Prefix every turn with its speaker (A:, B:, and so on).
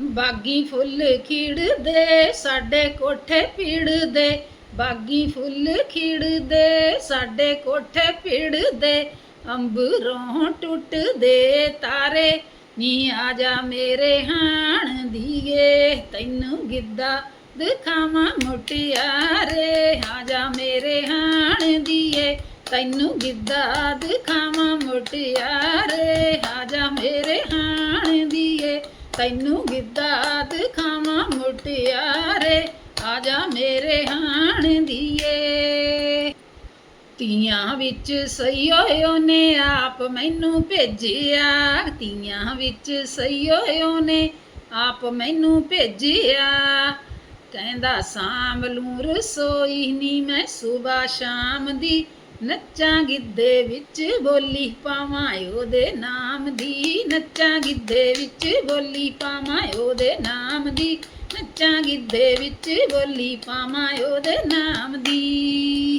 A: ਬਾਗੀ ਫੁੱਲ ਖਿੜਦੇ, ਸਾਡੇ ਕੋਠੇ ਪੀੜਦੇ ਬਾਗੀ ਫੁੱਲ ਖਿੜਦੇ, ਸਾਡੇ ਕੋਠੇ ਪੀੜਦੇ ਅੰਬਰੋਂ ਟੁੱਟਦੇ ਤਾਰੇ, ਨੀ ਆ ਜਾ ਮੇਰੇ ਹਾਣ ਦੀਏ। ਤੈਨੂੰ ਗਿੱਧਾ ਦਿਖਾਵਾਂ ਮੁਟਿਆਰੇ, ਆ ਜਾ ਮੇਰੇ ਹਾਣ ਦੀਏ। ਤੈਨੂੰ ਗਿੱਧਾ ਦਿਖਾਵਾਂ ਮੁਟਿਆਰੇ, ਆ ਜਾ ਮੇਰੇ ਤੈਨੂੰ ਗਿੱਧਾ ਦਿਖਾਵਾਂ ਮੁਟਿਆਰੇ, ਆ ਜਾ ਮੇਰੇ ਹਾਣ ਦੀਏ। ਤੀਆਂ ਵਿੱਚ ਸਈਓ ਨੇ ਆਪ ਮੈਨੂੰ ਭੇਜਿਆ ਤੀਆਂ ਵਿੱਚ ਸਈਓ ਨੇ ਆਪ ਮੈਨੂੰ ਭੇਜਿਆ। ਕਹਿੰਦਾ, ਸਾਂਭ ਲੂੰ ਰਸੋਈ ਨੀ ਮੈਂ ਸੁਬਾ ਸ਼ਾਮ ਦੀ ਨੱਚਾਂ ਗਿੱਧੇ ਵਿੱਚ ਬੋਲੀ ਪਾਵਾਂ ਉਹਦੇ ਨਾਮ ਦੀ। ਨੱਚਾਂ ਗਿੱਧੇ ਵਿੱਚ ਬੋਲੀ ਪਾਵਾਂ ਉਹਦੇ ਨਾਮ ਦੀ। ਨੱਚਾਂ ਗਿੱਧੇ ਵਿੱਚ ਬੋਲੀ ਪਾਵਾਂ ਉਹਦੇ ਨਾਮ ਦੀ।